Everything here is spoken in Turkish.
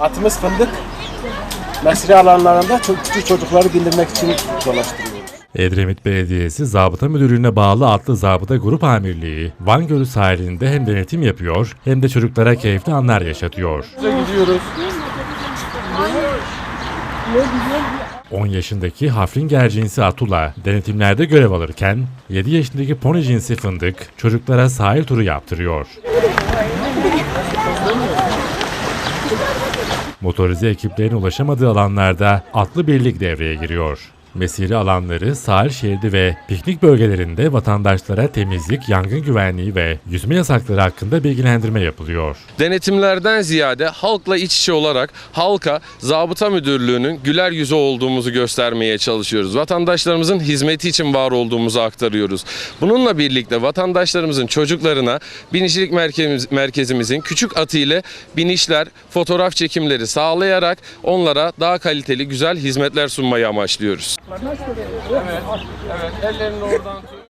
Atımız fındık. Mesire alanlarında çok küçük çocukları bindirmek için dolaştırıyoruz. Edremit Belediyesi Zabıta Müdürlüğü'ne bağlı Atlı Zabıta Grup Amirliği, Van Gölü sahilinde hem denetim yapıyor hem de çocuklara keyifli anlar yaşatıyor. Gidiyoruz. 10 yaşındaki Haflinger cinsi Atula denetimlerde görev alırken 7 yaşındaki Pony cinsi Fındık çocuklara sahil turu yaptırıyor. Motorize ekiplerin ulaşamadığı alanlarda atlı birlik devreye giriyor. Mesire alanları, sahil şeridi ve piknik bölgelerinde vatandaşlara temizlik, yangın güvenliği ve yüzme yasakları hakkında bilgilendirme yapılıyor. Denetimlerden ziyade halkla iç içe olarak halka zabıta müdürlüğünün güler yüzü olduğumuzu göstermeye çalışıyoruz. Vatandaşlarımızın hizmeti için var olduğumuzu aktarıyoruz. Bununla birlikte vatandaşlarımızın çocuklarına binicilik merkezimiz, merkezimizin küçük atı ile binişler, fotoğraf çekimleri sağlayarak onlara daha kaliteli güzel hizmetler sunmayı amaçlıyoruz. Evet, evet ellerini oradan tut.